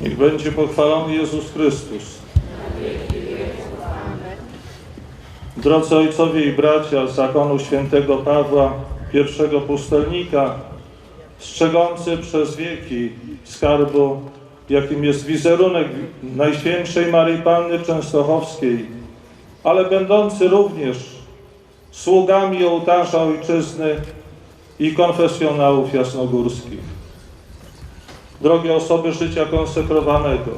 Niech będzie pochwalony Jezus Chrystus. Drodzy ojcowie i bracia z zakonu świętego Pawła, pierwszego pustelnika, strzegący przez wieki skarbu, jakim jest wizerunek Najświętszej Marii Panny Częstochowskiej, ale będący również sługami ołtarza ojczyzny i konfesjonałów jasnogórskich. Drogie osoby życia konsekrowanego,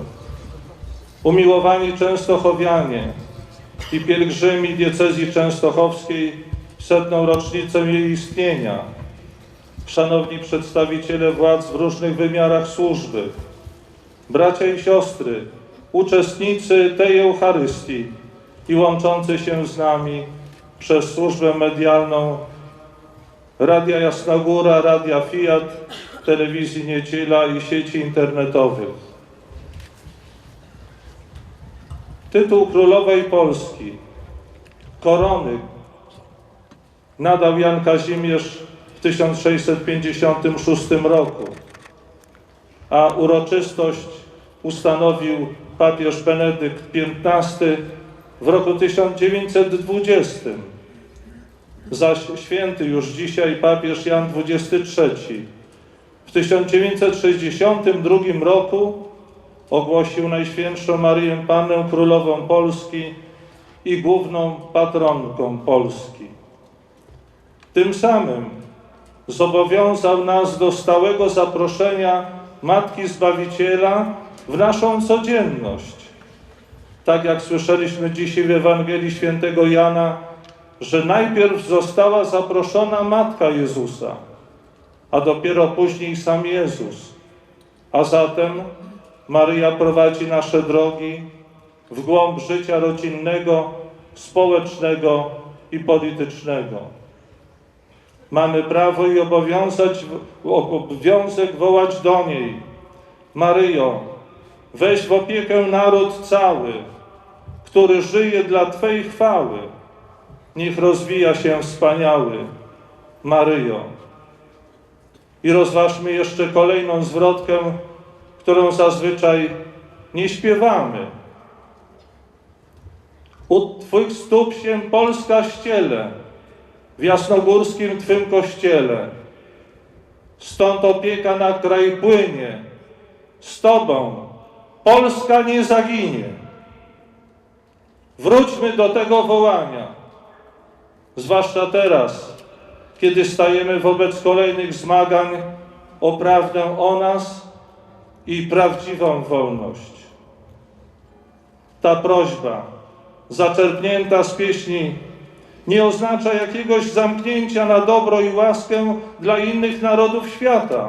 umiłowani Częstochowianie i pielgrzymi diecezji częstochowskiej w setną rocznicę jej istnienia, szanowni przedstawiciele władz w różnych wymiarach służby, bracia i siostry, uczestnicy tej Eucharystii i łączący się z nami przez służbę medialną Radia Jasna Góra, Radia Fiat, Telewizji Niedziela i sieci internetowych. Tytuł Królowej Polski, korony, nadał Jan Kazimierz w 1656 roku, a uroczystość ustanowił papież Benedykt XV w roku 1920, zaś święty już dzisiaj papież Jan XXIII w 1962 roku ogłosił Najświętszą Marię Pannę Królową Polski i główną patronką Polski. Tym samym zobowiązał nas do stałego zaproszenia Matki Zbawiciela w naszą codzienność. Tak jak słyszeliśmy dzisiaj w Ewangelii Świętego Jana, że najpierw została zaproszona Matka Jezusa, a dopiero później sam Jezus. A zatem Maryja prowadzi nasze drogi w głąb życia rodzinnego, społecznego i politycznego. Mamy prawo i obowiązek wołać do niej: Maryjo, weź w opiekę naród cały, który żyje dla Twej chwały. Niech rozwija się wspaniały. Maryjo. I rozważmy jeszcze kolejną zwrotkę, którą zazwyczaj nie śpiewamy. U Twych stóp się Polska ściele, w jasnogórskim Twym kościele. Stąd opieka na kraj płynie, z Tobą Polska nie zaginie. Wróćmy do tego wołania, zwłaszcza teraz, kiedy stajemy wobec kolejnych zmagań o prawdę o nas i prawdziwą wolność. Ta prośba, zaczerpnięta z pieśni, nie oznacza jakiegoś zamknięcia na dobro i łaskę dla innych narodów świata.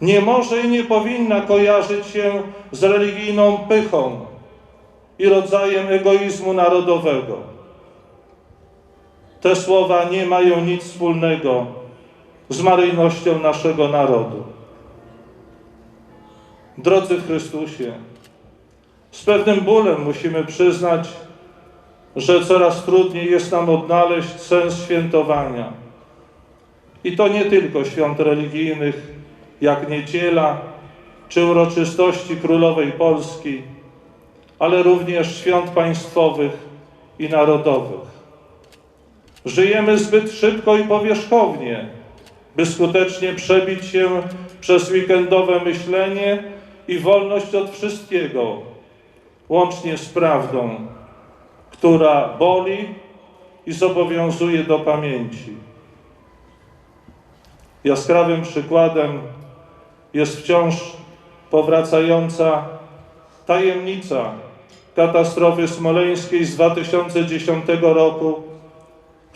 Nie może i nie powinna kojarzyć się z religijną pychą i rodzajem egoizmu narodowego. Te słowa nie mają nic wspólnego z maryjnością naszego narodu. Drodzy w Chrystusie, z pewnym bólem musimy przyznać, że coraz trudniej jest nam odnaleźć sens świętowania. I to nie tylko świąt religijnych, jak niedziela czy uroczystości Królowej Polski, ale również świąt państwowych i narodowych. Żyjemy zbyt szybko i powierzchownie, by skutecznie przebić się przez weekendowe myślenie i wolność od wszystkiego, łącznie z prawdą, która boli i zobowiązuje do pamięci. Jaskrawym przykładem jest wciąż powracająca tajemnica katastrofy smoleńskiej z 2010 roku,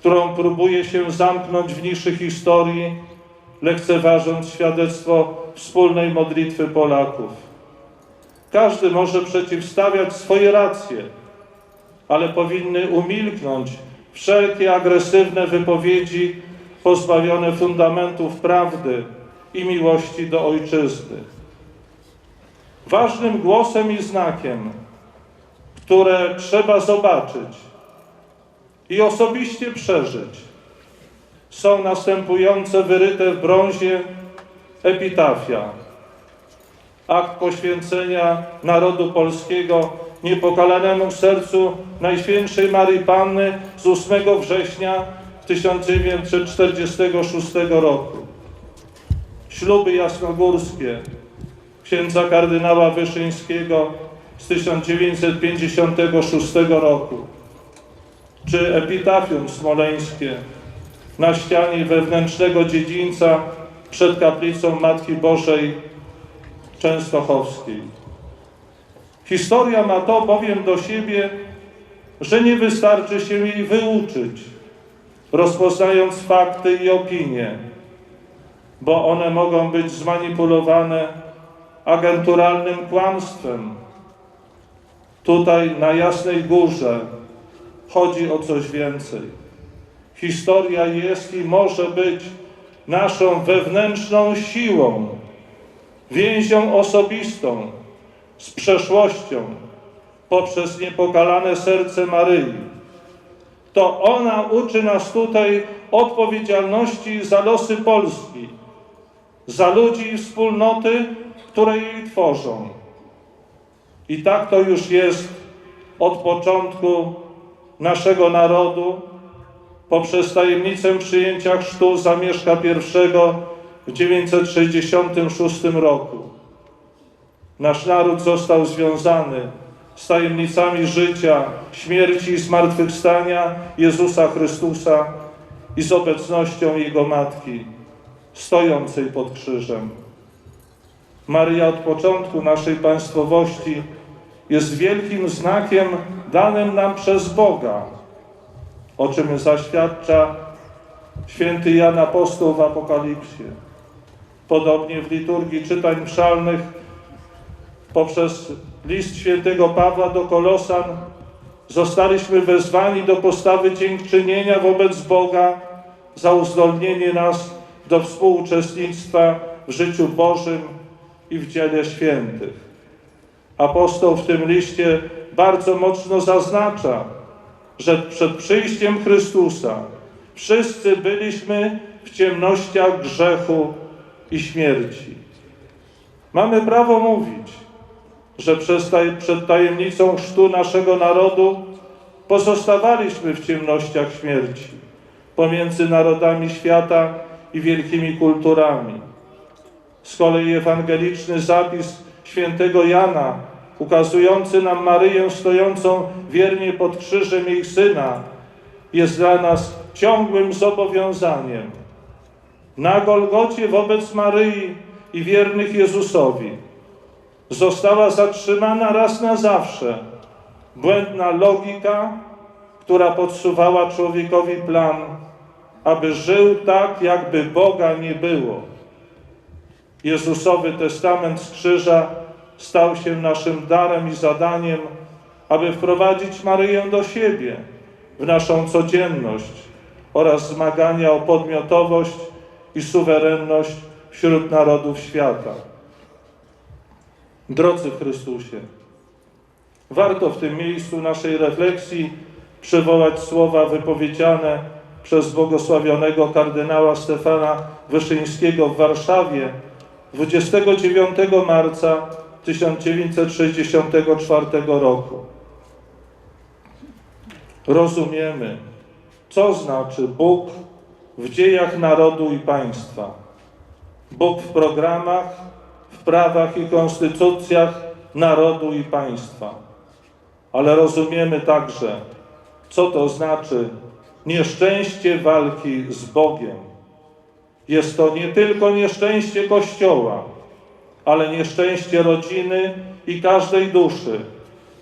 którą próbuje się zamknąć w niszy historii, lekceważąc świadectwo wspólnej modlitwy Polaków. Każdy może przeciwstawiać swoje racje, ale powinny umilknąć wszelkie agresywne wypowiedzi pozbawione fundamentów prawdy i miłości do ojczyzny. Ważnym głosem i znakiem, które trzeba zobaczyć i osobiście przeżyć, są następujące wyryte w brązie epitafia. akt poświęcenia narodu polskiego niepokalanemu sercu Najświętszej Marii Panny z 8 września 1946 roku. Śluby jasnogórskie księdza kardynała Wyszyńskiego z 1956 roku, czy epitafium smoleńskie na ścianie wewnętrznego dziedzińca przed kaplicą Matki Bożej Częstochowskiej. Historia ma to bowiem do siebie, że nie wystarczy się jej wyuczyć, rozpoznając fakty i opinie, bo one mogą być zmanipulowane agenturalnym kłamstwem. Tutaj na Jasnej Górze chodzi o coś więcej. Historia jest i może być naszą wewnętrzną siłą, więzią osobistą z przeszłością poprzez niepokalane serce Maryi. To ona uczy nas tutaj odpowiedzialności za losy Polski, za ludzi i wspólnoty, które jej tworzą. I tak to już jest od początku naszego narodu, poprzez tajemnicę przyjęcia chrztu Zamieszka I w 966 roku. Nasz naród został związany z tajemnicami życia, śmierci i zmartwychwstania Jezusa Chrystusa i z obecnością Jego Matki, stojącej pod krzyżem. Maria od początku naszej państwowości jest wielkim znakiem danym nam przez Boga, o czym zaświadcza święty Jan Apostoł w Apokalipsie. Podobnie w liturgii czytań mszalnych poprzez list świętego Pawła do Kolosan zostaliśmy wezwani do postawy dziękczynienia wobec Boga za uzdolnienie nas do współuczestnictwa w życiu Bożym i w dziele świętych. Apostoł w tym liście bardzo mocno zaznacza, że przed przyjściem Chrystusa wszyscy byliśmy w ciemnościach grzechu i śmierci. Mamy prawo mówić, że przed tajemnicą chrztu naszego narodu pozostawaliśmy w ciemnościach śmierci pomiędzy narodami świata i wielkimi kulturami. Z kolei ewangeliczny zapis świętego Jana, ukazujący nam Maryję stojącą wiernie pod krzyżem jej syna, jest dla nas ciągłym zobowiązaniem. Na Golgocie wobec Maryi i wiernych Jezusowi została zatrzymana raz na zawsze błędna logika, która podsuwała człowiekowi plan, aby żył tak, jakby Boga nie było. Jezusowy testament z krzyża stał się naszym darem i zadaniem, aby wprowadzić Maryję do siebie, w naszą codzienność oraz zmagania o podmiotowość i suwerenność wśród narodów świata. Drodzy w Chrystusie, warto w tym miejscu naszej refleksji przywołać słowa wypowiedziane przez błogosławionego kardynała Stefana Wyszyńskiego w Warszawie 29 marca 1964 roku. Rozumiemy, co znaczy Bóg w dziejach narodu i państwa. Bóg w programach, w prawach i konstytucjach narodu i państwa. Ale rozumiemy także, co to znaczy nieszczęście walki z Bogiem. Jest to nie tylko nieszczęście Kościoła, ale nieszczęście rodziny i każdej duszy,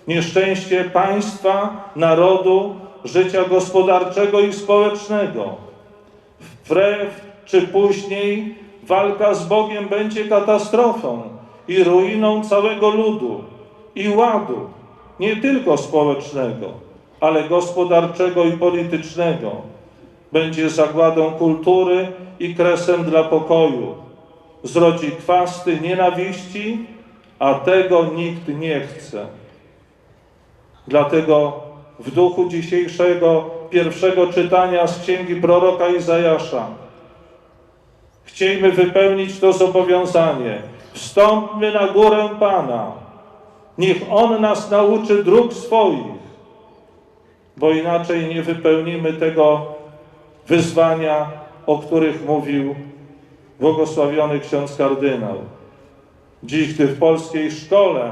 nieszczęście państwa, narodu, życia gospodarczego i społecznego. Wbrew czy później walka z Bogiem będzie katastrofą i ruiną całego ludu i ładu, nie tylko społecznego, ale gospodarczego i politycznego. Będzie zagładą kultury i kresem dla pokoju. Zrodzi kwasty nienawiści, a tego nikt nie chce. Dlatego w duchu dzisiejszego pierwszego czytania z księgi proroka Izajasza chciejmy wypełnić to zobowiązanie, Wstąpmy na górę Pana. Niech On nas nauczy dróg swoich, bo inaczej nie wypełnimy tego wyzwania, o których mówił błogosławiony ksiądz kardynał. Dziś, gdy w polskiej szkole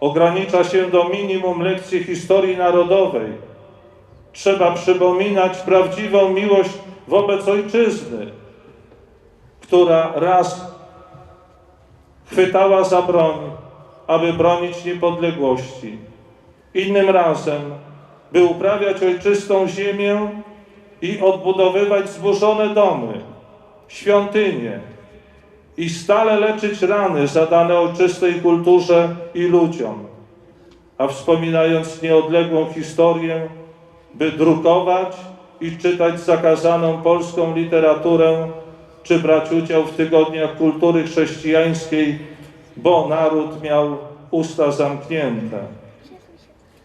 ogranicza się do minimum lekcji historii narodowej, trzeba przypominać prawdziwą miłość wobec ojczyzny, która raz chwytała za broń, aby bronić niepodległości. Innym razem, by uprawiać ojczystą ziemię i odbudowywać zburzone domy, świątynie i stale leczyć rany zadane ojczystej kulturze i ludziom. A wspominając nieodległą historię, by drukować i czytać zakazaną polską literaturę, czy brać udział w tygodniach kultury chrześcijańskiej, bo naród miał usta zamknięte.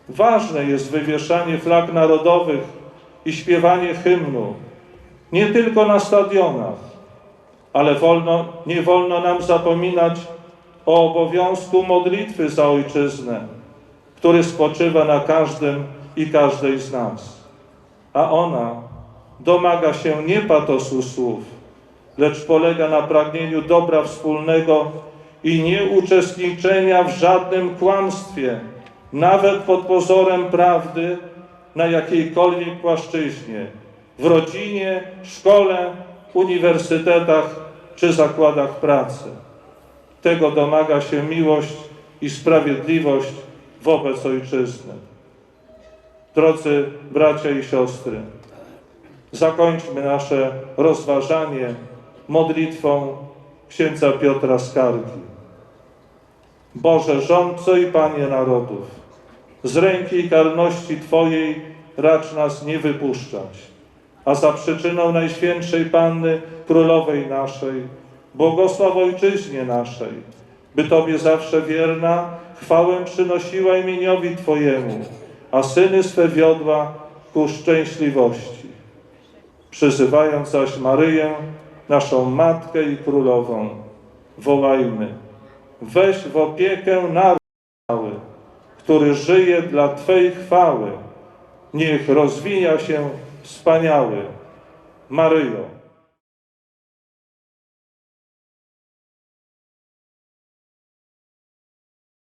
Ważne jest wywieszanie flag narodowych i śpiewanie hymnu, nie tylko na stadionach, ale wolno, nie wolno nam zapominać o obowiązku modlitwy za ojczyznę, który spoczywa na każdym i każdej z nas. A ona domaga się nie patosu słów, lecz polega na pragnieniu dobra wspólnego i nie uczestniczenia w żadnym kłamstwie, nawet pod pozorem prawdy na jakiejkolwiek płaszczyźnie, w rodzinie, szkole, uniwersytetach czy zakładach pracy. Tego domaga się miłość i sprawiedliwość wobec ojczyzny. Drodzy bracia i siostry, zakończmy nasze rozważanie modlitwą księdza Piotra Skargi. Boże rządco i Panie narodów, z ręki i karności Twojej racz nas nie wypuszczać, a za przyczyną Najświętszej Panny Królowej naszej, błogosław Ojczyźnie naszej, by Tobie zawsze wierna chwałę przynosiła imieniowi Twojemu, a syny swe wiodła ku szczęśliwości. Przyzywając zaś Maryję, naszą Matkę i Królową, wołajmy, weź w opiekę naród który żyje dla Twej chwały. Niech rozwija się wspaniały. Maryjo,